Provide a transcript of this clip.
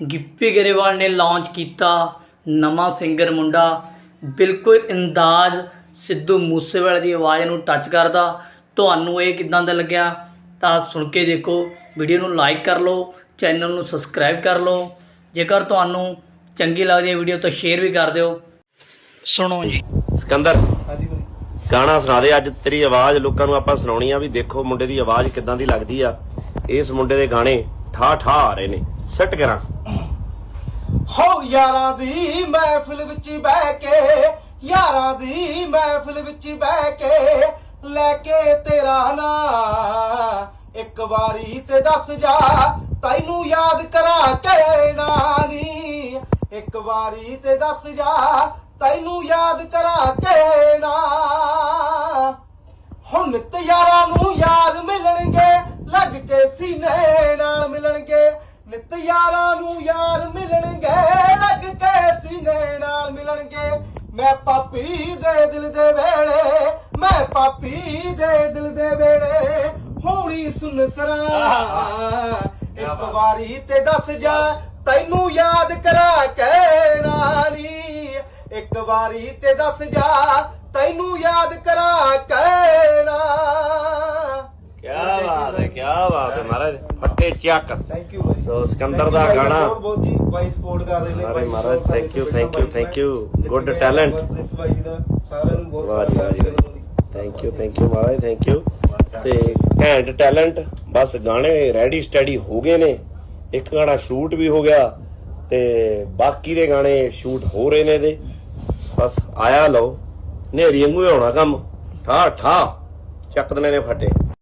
ਗਿੱਪੀ ਗਰੇਵਾਲ ਨੇ ਲਾਂਚ ਕੀਤਾ ਨਵਾਂ ਸਿੰਗਰ ਮੁੰਡਾ। ਬਿਲਕੁਲ ਅੰਦਾਜ਼ ਸਿੱਧੂ ਮੂਸੇਵਾਲੇ ਦੀ ਆਵਾਜ਼ ਨੂੰ ਟੱਚ ਕਰਦਾ। ਤੁਹਾਨੂੰ ਇਹ ਕਿਦਾਂ ਦਾ ਲੱਗਿਆ ਤਾਂ ਸੁਣ ਕੇ ਦੇਖੋ। ਵੀਡੀਓ ਨੂੰ ਲਾਈਕ ਕਰ ਲਓ ਚੈਨਲ ਨੂੰ ਸਬਸਕ੍ਰਾਈਬ ਕਰ ਲਓ। ਜੇਕਰ ਤੁਹਾਨੂੰ ਚੰਗੀ ਲੱਗਦੀ ਹੈ ਵੀਡੀਓ ਤਾਂ ਸ਼ੇਅਰ ਵੀ ਕਰ ਦਿਓ। ਸੁਣੋ ਜੀ। ਸਿਕੰਦਰ ਗਾਣਾ ਸੁਣਾ ਦੇ ਅੱਜ ਤੇਰੀ ਆਵਾਜ਼ ਲੋਕਾਂ ਨੂੰ ਆਪਾਂ ਸੁਣਾਉਣੀ ਆ ਵੀ ਦੇਖੋ ਮੁੰਡੇ ਦੀ ਆਵਾਜ਼ ਕਿੱਦਾਂ ਦੀ ਲੱਗਦੀ ਆ। ਇਸ ਮੁੰਡੇ ਦੇ ਗਾਣੇ ਠਾ ਠਾ ਆ ਰਹੇ ਨੇ। ਸੈੱਟ ਕਰਾਂ। ਹੋ ਯਾਰਾਂ ਦੀ ਮਹਿਫਿਲ ਵਿੱਚ ਬਹਿ ਕੇ, ਯਾਰਾਂ ਦੀ ਮਹਿਫਿਲ ਵਿੱਚ ਬਹਿ ਕੇ, ਲੈ ਕੇ ਤੇਰਾ ਨਾਂ ਇੱਕ ਵਾਰੀ ਤੇ ਦੱਸ ਜਾ, ਤੈਨੂੰ ਯਾਦ ਕਰਾ ਕੇ ਨਾਨੀ ਇੱਕ ਵਾਰੀ ਤੇ ਦੱਸ ਜਾ, ਤੈਨੂੰ ਯਾਦ ਕਰਾ ਕੇ ਨਾ। ਹੁਣ ਨਿੱਤ ਯਾਰਾਂ ਨੂੰ ਯਾਦ ਮਿਲਣਗੇ, ਲੱਗ ਕੇ ਸੀਨੇ ਨਾਲ ਮਿਲਣਗੇ। ਨਿੱਤ ਯਾਰਾਂ ਨੂੰ ਯਾਰ ਮਿਲਣਗੇ, ਲੱਗ ਕੇ ਸੀਨੇ ਨਾਲ ਮਿਲਣਗੇ। ਮੈਂ ਪਾਪੀ ਦੇ ਦਿਲ ਦੇ ਵੇੜੇ ਮੈਂ ਪਾਪੀ ਦੇ ਦਿਲ ਦੇ ਵੇੜੇ ਹੋਣੀ ਸੁਨ ਸਰਾ, ਇੱਕ ਵਾਰੀ ਤੇ ਦੱਸ ਜਾ, ਤੈਨੂੰ ਯਾਦ ਕਰਾ ਕੇ ਨਾਨੀ ਇੱਕ ਵਾਰੀ ਤੇ ਦੱਸ ਜਾ, ਤੈਨੂੰ ਯਾਦ ਕਰਾ ਕੇ ਮਹਾਰਾਜ ਫੱਟੇ ਚੱਕ। ਥੈਂਕ ਯੂ ਸੋ ਸਿਕੰਦਰ ਦਾ ਗਾਣਾ। ਬਹੁਤ ਜੀ ਬਾਈ ਸਪੋਰਟ ਕਰ ਰਹੇ ਨੇ ਅਰੇ ਮਹਾਰਾਜ, ਬਾਈ ਦਾ ਸਾਰਿਆਂ ਨੂੰ ਬਹੁਤ ਵਾਹ ਜੀ ਵਾਹ ਜੀ ਥੈਂਕ ਯੂ ਥੈਂਕ ਯੂ ਮਹਾਰਾਜ ਥੈਂਕ ਯੂ ਤੇ ਘੈਂਟ ਟੈਲੈਂਟ ਬਸ ਗਾਣੇ ਰੈਡੀ ਸਟੱਡੀ ਹੋ ਗਏ ਨੇ। ਇੱਕ ਗਾਣਾ ਸ਼ੂਟ ਵੀ ਹੋ ਗਿਆ ਤੇ ਬਾਕੀ ਦੇ ਗਾਣੇ ਸ਼ੂਟ ਹੋ ਰਹੇ ਨੇ ਦੇ ਬਸ ਆਇਆ ਲਓ। ਨੇਰੀ ਵਾਂਗੂ ਹੋਣਾ ਕੰਮ। ਠਾ ਠਾ। ਚੱਕ ਦਨੇ ਨੇ ਫਟੇ।